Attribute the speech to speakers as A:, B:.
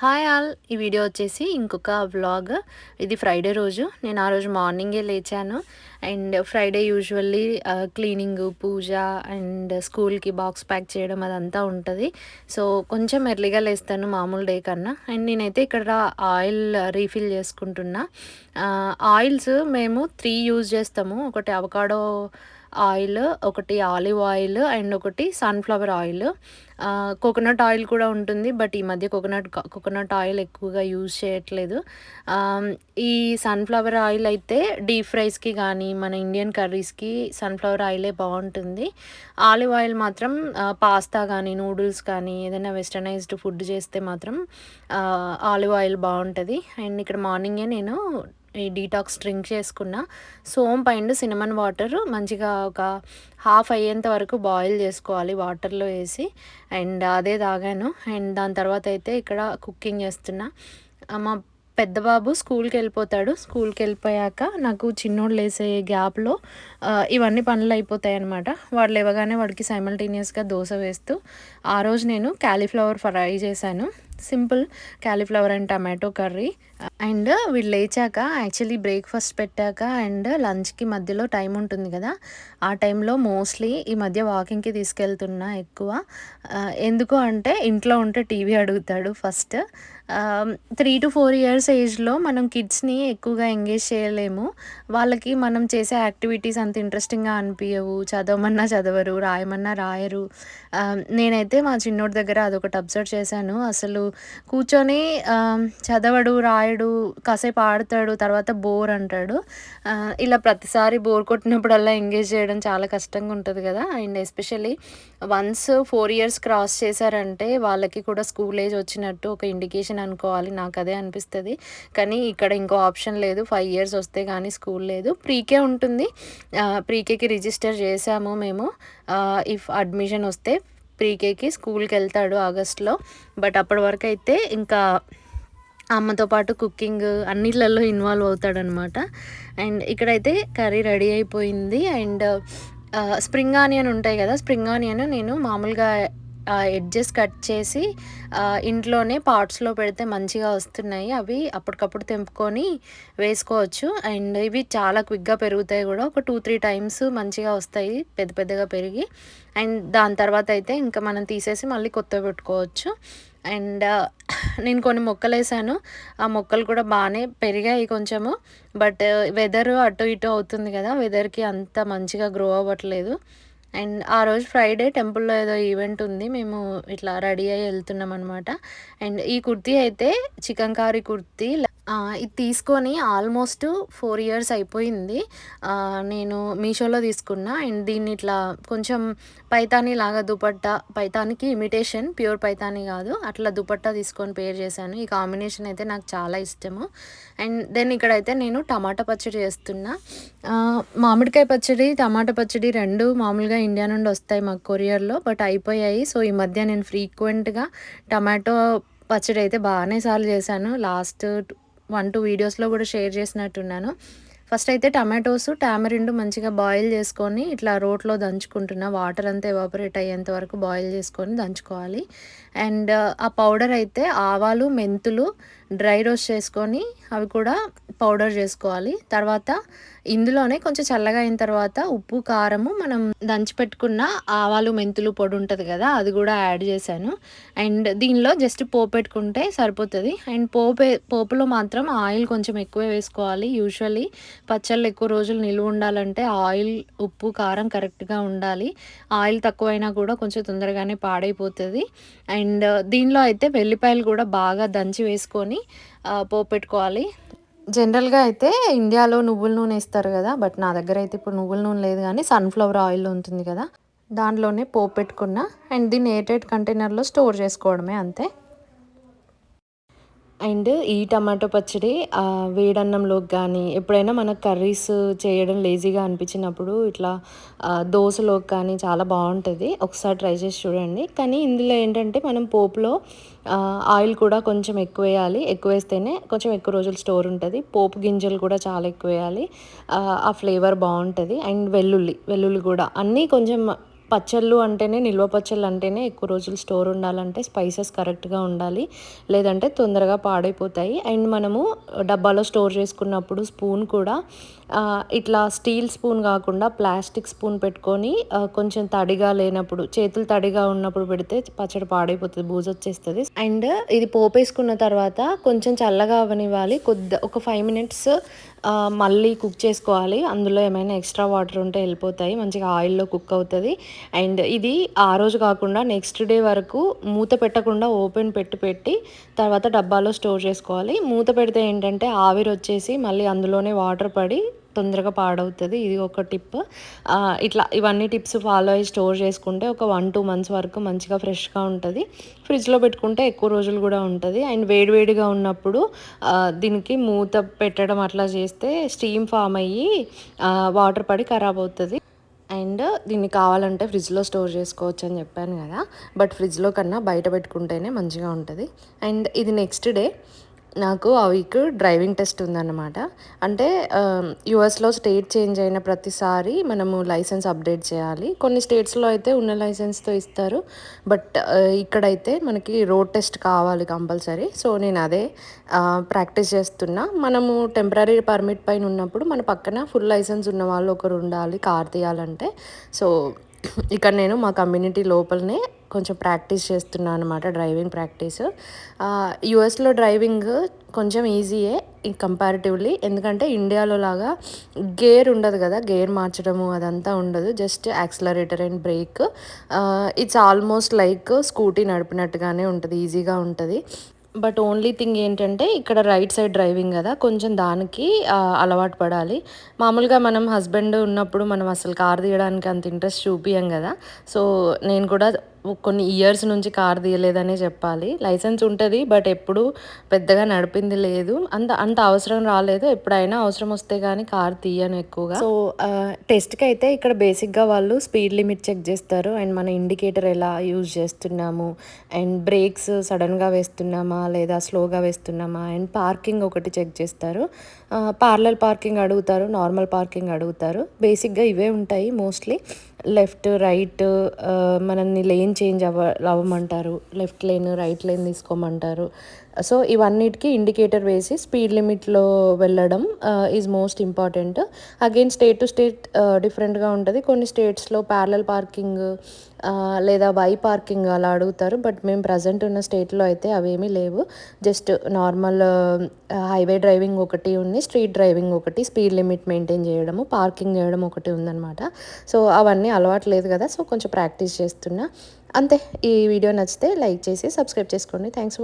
A: Hi all ఈ video వచ్చేసి ఇంకొక వ్లాగ్ ఇది ఫ్రైడే రోజు. నేను ఆ రోజు మార్నింగే లేచాను. And Friday usually cleaning puja and స్కూల్కి బాక్స్ ప్యాక్ చేయడం అదంతా ఉంటుంది. సో కొంచెం ఎర్లీగా లేస్తాను మామూలు డే కన్నా. అండ్ నేనైతే ఇక్కడ ఆయిల్ రీఫిల్ చేసుకుంటున్నా. Uh, ఆయిల్స్ మేము త్రీ యూజ్ చేస్తాము. ఒకటి అవకాడో ఆయిల్ ఒకటి ఆలివ్ ఆయిల్ అండ్ ఒకటి సన్ఫ్లవర్ ఆయిల్. కోకోనట్ ఆయిల్ కూడా ఉంటుంది బట్ ఈ మధ్య కోకోనట్ కోకోనట్ ఆయిల్ ఎక్కువగా యూజ్ చేయట్లేదు. ఈ సన్ఫ్లవర్ ఆయిల్ అయితే డీప్ ఫ్రైస్కి కానీ మన ఇండియన్ కర్రీస్కి సన్ఫ్లవర్ ఆయిలే బాగుంటుంది. ఆలివ్ ఆయిల్ మాత్రం పాస్తా కానీ నూడిల్స్ కానీ ఏదైనా వెస్టర్నైజ్డ్ ఫుడ్ చేస్తే మాత్రం ఆలివ్ ఆయిల్ బాగుంటుంది. అండ్ ఇక్కడ మార్నింగే నేను ఈ డీటాక్స్ డ్రింక్ చేసుకున్న. సోంప్ అండ్ సినమన్ వాటర్ మంచిగా ఒక హాఫ్ అయ్యేంత వరకు బాయిల్ చేసుకోవాలి వాటర్లో వేసి. అండ్ అదే తాగాను. అండ్ దాని తర్వాత అయితే ఇక్కడ కుకింగ్ చేస్తున్నా. మా పెద్ద బాబు స్కూల్కి వెళ్ళిపోతాడు. స్కూల్కి వెళ్ళిపోయాక నాకు చిన్నోడు లేసే గ్యాప్లో ఇవన్నీ పనులు అయిపోతాయి అనమాట వాడు లేవగానే వాడికి సైమల్టేనియస్గా దోశ వేస్తూ ఆ రోజు నేను క్యాలీఫ్లవర్ ఫ్రై చేశాను. Simple cauliflower and tomato curry. And వీళ్ళు లేచాక యాక్చువల్లీ బ్రేక్ఫాస్ట్ పెట్టాక అండ్ లంచ్కి మధ్యలో టైం ఉంటుంది కదా. ఆ టైంలో మోస్ట్లీ ఈ మధ్య వాకింగ్కి తీసుకెళ్తున్నా ఎక్కువ. ఎందుకు అంటే ఇంట్లో ఉంటే టీవీ అడుగుతాడు first. Three to four years ఏజ్లో మనం కిడ్స్ని ఎక్కువగా ఎంగేజ్ చేయలేము. వాళ్ళకి మనం చేసే యాక్టివిటీస్ అంత ఇంట్రెస్టింగ్గా అనిపించవు చదవమన్నా చదవరు రాయమన్నా రాయరు. నేనైతే మా చిన్నోడి దగ్గర అదొకటి అబ్జర్వ్ చేశాను. అసలు కూర్చొని చదవడు రాయడు కాసేపు ఆడతాడు తర్వాత బోర్ అంటాడు. ఇలా ప్రతిసారి బోర్ కొట్టినప్పుడల్లా ఎంగేజ్ చేయడం చాలా కష్టంగా ఉంటుంది కదా. And especially once four years cross చేశారంటే వాళ్ళకి కూడా స్కూల్ ఏజ్ వచ్చినట్టు ఒక ఇండికేషన్ అనుకోవాలి. నాకు అదే అనిపిస్తుంది. కానీ ఇక్కడ ఇంకో ఆప్షన్ లేదు. ఫైవ్ ఇయర్స్ వస్తే కానీ స్కూల్ లేదు. ప్రీకే ఉంటుంది. ప్రీకేకి రిజిస్టర్ చేసాము మేము. ఇఫ్ అడ్మిషన్ వస్తే ప్రీకేకి స్కూల్కి వెళ్తాడు ఆగస్ట్లో. బట్ అప్పటి వరకు అయితే ఇంకా అమ్మతో పాటు కుకింగ్ అన్నిట్లలో ఇన్వాల్వ్ అవుతాడనమాట. అండ్ ఇక్కడైతే కర్రీ రెడీ అయిపోయింది. అండ్ స్ప్రింగ్ ఆనియన్ ఉంటాయి కదా స్ప్రింగ్ ఆనియన్ నేను మామూలుగా ఎడ్జెస్ కట్ చేసి ఇంట్లోనే పార్ట్స్లో పెడితే మంచిగా వస్తున్నాయి. అవి అప్పటికప్పుడు తెంపుకొని వేసుకోవచ్చు. అండ్ ఇవి చాలా క్విక్గా పెరుగుతాయి కూడా. ఒక టూ త్రీ టైమ్స్ మంచిగా వస్తాయి. పెద్ద పెద్దగా పెరిగి. అండ్ దాని తర్వాత అయితే ఇంకా మనం తీసేసి మళ్ళీ కొత్త పెట్టుకోవచ్చు. అండ్ నేను కొన్ని మొక్కలు వేసాను ఆ మొక్కలు కూడా బాగానే పెరిగాయి కొంచెము. బట్ వెదర్ అటు ఇటు అవుతుంది కదా. వెదర్కి అంత మంచిగా గ్రో అవ్వట్లేదు. అండ్ ఆ రోజు ఫ్రైడే టెంపుల్లో ఏదో ఈవెంట్ ఉంది. మేము ఇట్లా రెడీ అయ్యి వెళ్తున్నాం అనమాట అండ్ ఈ కుర్తీ అయితే చికెన్ కారీ కుర్తీ ఇది తీసుకొని ఆల్మోస్ట్ ఫోర్ ఇయర్స్ అయిపోయింది. నేను మీషోలో తీసుకున్నా. అండ్ దీన్ని ఇట్లా కొంచెం పైతానీ లాగా దుపట్టా పైతానికి ఇమిటేషన్ ప్యూర్ పైతానీ కాదు. అట్లా దుపట్టా తీసుకొని పేర్ చేశాను. ఈ కాంబినేషన్ అయితే నాకు చాలా ఇష్టము. అండ్ దెన్ ఇక్కడైతే నేను టమాటా పచ్చడి చేస్తున్నా. మామిడికాయ పచ్చడి టమాటా పచ్చడి రెండు మామూలుగా ఇండియా నుండి వస్తాయి మాకు కొరియర్లో బట్ అయిపోయాయి. సో ఈ మధ్య నేను ఫ్రీక్వెంట్గా టమాటో పచ్చడి అయితే బాగానే సార్లు చేశాను. లాస్ట్ వన్ టూ వీడియోస్లో కూడా షేర్ చేసినట్టున్నాను. ఫస్ట్ అయితే టమాటోస్ టామరిండు మంచిగా బాయిల్ చేసుకొని ఇట్లా రోట్లో దంచుకుంటున్నా. వాటర్ అంతా ఎవాపరేట్ అయ్యేంత వరకు బాయిల్ చేసుకొని దంచుకోవాలి. అండ్ ఆ పౌడర్ అయితే ఆవాలు మెంతులు డ్రై రోస్ట్ చేసుకొని అవి కూడా పౌడర్ చేసుకోవాలి. తర్వాత ఇందులోనే కొంచెం చల్లగా అయిన తర్వాత ఉప్పు కారము మనం దంచి పెట్టుకున్న ఆవాలు మెంతులు పొడి ఉంటుంది కదా అది కూడా యాడ్ చేశాను. అండ్ దీనిలో జస్ట్ పోపు పెట్టుకుంటే సరిపోతుంది. అండ్ పోపే పోపులో మాత్రం ఆయిల్ కొంచెం ఎక్కువే వేసుకోవాలి. యూజువల్లీ పచ్చళ్ళు ఎక్కువ రోజులు నిలువ ఉండాలంటే ఆయిల్ ఉప్పు కారం కరెక్ట్గా ఉండాలి. ఆయిల్ తక్కువైనా కూడా కొంచెం తొందరగానే పాడైపోతుంది. అండ్ అండ్ దీనిలో అయితే వెల్లిపాయలు కూడా బాగా దంచి వేసుకొని పోపెట్టుకోవాలి. పెట్టుకోవాలి జనరల్గా అయితే ఇండియాలో నువ్వుల నూనె ఇస్తారు కదా బట్ నా దగ్గర అయితే ఇప్పుడు నువ్వుల నూనె లేదు కానీ సన్ఫ్లవర్ ఆయిల్ ఉంటుంది కదా దాంట్లోనే పోపు అండ్ దీన్ని ఎయిటెడ్ కంటైనర్లో స్టోర్ చేసుకోవడమే అంతే. అండ్ ఈ టమాటో పచ్చడి వేడన్నంలోకి కానీ ఎప్పుడైనా మనకు కర్రీస్ చేయడం లేజీగా అనిపించినప్పుడు ఇట్లా దోశలోకి కానీ చాలా బాగుంటుంది. ఒకసారి ట్రై చేసి చూడండి. కానీ ఇందులో ఏంటంటే మనం పోపులో ఆయిల్ కూడా కొంచెం ఎక్కువ వేయాలి ఎక్కువ వేస్తేనే కొంచెం ఎక్కువ రోజులు స్టోర్ ఉంటుంది. పోపు గింజలు కూడా చాలా ఎక్కువ వేయాలి ఆ ఫ్లేవర్ బాగుంటుంది. అండ్ వెల్లుల్లి వెల్లుల్లి కూడా అన్నీ కొంచెం పచ్చళ్ళు అంటేనే నిల్వ పచ్చళ్ళు అంటేనే ఎక్కువ రోజులు స్టోర్ ఉండాలంటే స్పైసెస్ కరెక్ట్గా ఉండాలి. లేదంటే తొందరగా పాడైపోతాయి. అండ్ మనము డబ్బాలో స్టోర్ చేసుకున్నప్పుడు స్పూన్ కూడా ఇట్లా స్టీల్ స్పూన్ కాకుండా ప్లాస్టిక్ స్పూన్ పెట్టుకొని కొంచెం తడిగా లేనప్పుడు చేతులు తడిగా ఉన్నప్పుడు పెడితే పచ్చడి పాడైపోతుంది బూజు వచ్చేస్తుంది అండ్ ఇది పోపేసుకున్న తర్వాత కొంచెం చల్లగా అవనివ్వాలి. కొద్ది ఒక ఫైవ్ మినిట్స్ మళ్ళీ కుక్ చేసుకోవాలి. అందులో ఏమైనా ఎక్స్ట్రా వాటర్ ఉంటే వెళ్ళిపోతాయి. మంచిగా ఆయిల్లో కుక్ అవుతుంది. అండ్ ఇది ఆ రోజు కాకుండా నెక్స్ట్ డే వరకు మూత పెట్టకుండా ఓపెన్ పెట్టి పెట్టి తర్వాత డబ్బాలో స్టోర్ చేసుకోవాలి. మూత పెడితే ఏంటంటే ఆవిరి వచ్చేసి మళ్ళీ అందులోనే వాటర్ పడి తొందరగా పాడవుతుంది. ఇది ఒక టిప్. ఇట్లా ఇవన్నీ టిప్స్ ఫాలో అయ్యి స్టోర్ చేసుకుంటే ఒక వన్ టూ మంత్స్ వరకు మంచిగా ఫ్రెష్గా ఉంటుంది. ఫ్రిడ్జ్లో పెట్టుకుంటే ఎక్కువ రోజులు కూడా ఉంటుంది. అండ్ వేడివేడిగా ఉన్నప్పుడు దీనికి మూత పెట్టడం అట్లా చేస్తే స్టీమ్ ఫామ్ అయ్యి వాటర్ పడి ఖరాబ్ అవుతుంది. అండ్ దీన్ని కావాలంటే ఫ్రిడ్జ్లో స్టోర్ చేసుకోవచ్చు అని చెప్పాను కదా బట్ ఫ్రిడ్జ్లో కన్నా బయట పెట్టుకుంటేనే మంచిగా ఉంటుంది. అండ్ ఇది నెక్స్ట్ డే నాకు ఆ వీక్ డ్రైవింగ్ టెస్ట్ ఉందన్నమాట. అంటే యుఎస్లో స్టేట్ చేంజ్ అయిన ప్రతిసారి మనము లైసెన్స్ అప్డేట్ చేయాలి. కొన్ని స్టేట్స్లో అయితే ఉన్న లైసెన్స్తో ఇస్తారు. బట్ ఇక్కడైతే మనకి రోడ్ టెస్ట్ కావాలి కంపల్సరీ. సో నేను అదే ప్రాక్టీస్ చేస్తున్నా. మనము టెంపరీ పర్మిట్ పైన ఉన్నప్పుడు మన పక్కన ఫుల్ లైసెన్స్ ఉన్న వాళ్ళు ఒకరు ఉండాలి కార్ తీయాలంటే. సో ఇక్కడ నేను మా కమ్యూనిటీ లోపలనే కొంచెం ప్రాక్టీస్ చేస్తున్నాను అనమాట డ్రైవింగ్ ప్రాక్టీస్. యుఎస్లో డ్రైవింగ్ కొంచెం ఈజీయే కంపారిటివ్లీ. ఎందుకంటే ఇండియాలో లాగా గేర్ ఉండదు కదా గేర్ మార్చడము అదంతా ఉండదు just accelerator and brake. It's almost like scooty నడిపినట్టుగానే ఉంటుంది ఈజీగా ఉంటుంది. బట్ ఓన్లీ థింగ్ ఏంటంటే ఇక్కడ రైట్ సైడ్ డ్రైవింగ్ కదా కొంచెం దానికి అలవాటు పడాలి. మామూలుగా మనం హస్బెండ్ ఉన్నప్పుడు మనం అసలు కార్ తీయడానికి అంత ఇంట్రెస్ట్ చూపియం కదా. సో నేను కూడా కొన్ని ఇయర్స్ నుంచి కార్ తీయలేదనే చెప్పాలి. లైసెన్స్ ఉంటుంది బట్ ఎప్పుడు పెద్దగా నడిపింది లేదు. అంత అంత అవసరం రాలేదు. ఎప్పుడైనా అవసరం వస్తే కానీ కార్ తీయను ఎక్కువగా. సో టెస్ట్కి అయితే ఇక్కడ బేసిక్గా వాళ్ళు స్పీడ్ లిమిట్ చెక్ చేస్తారు. అండ్ మన ఇండికేటర్ ఎలా యూజ్ చేస్తున్నాము? అండ్ బ్రేక్స్ సడన్గా వేస్తున్నామా? లేదా స్లోగా వేస్తున్నామా? అండ్ పార్కింగ్ ఒకటి చెక్ చేస్తారు. పార్లర్ పార్కింగ్ అడుగుతారు నార్మల్ పార్కింగ్ అడుగుతారు. బేసిక్గా ఇవే ఉంటాయి మోస్ట్లీ లెఫ్ట్ రైట్ మనల్ని లేన్ చేంజ్ అవ్వ అవ్వమంటారు? లెఫ్ట్ లేన్ రైట్ లేన్ తీసుకోమంటారు? సో ఇవన్నిటికీ ఇండికేటర్ వేసి స్పీడ్ లిమిట్లో వెళ్ళడం is most important again state to state డిఫరెంట్గా ఉంటుంది. కొన్ని స్టేట్స్లో ప్యారలల్ పార్కింగ్ లేదా వై పార్కింగ్ అలా అడుగుతారు. బట్ మేము ప్రజెంట్ ఉన్న స్టేట్లో అయితే అవేమీ లేవు. జస్ట్ నార్మల్ హైవే డ్రైవింగ్ ఒకటి ఉంది. స్ట్రీట్ డ్రైవింగ్ ఒకటి. స్పీడ్ లిమిట్ మెయింటైన్ చేయడము పార్కింగ్ చేయడం ఒకటి ఉందన్నమాట. సో అవన్నీ అలవాటు లేదు కదా. సో కొంచెం ప్రాక్టీస్ చేస్తున్నా. అంతే. ఈ వీడియో నచ్చితే లైక్ చేసి సబ్స్క్రైబ్ చేసుకోండి. థ్యాంక్స్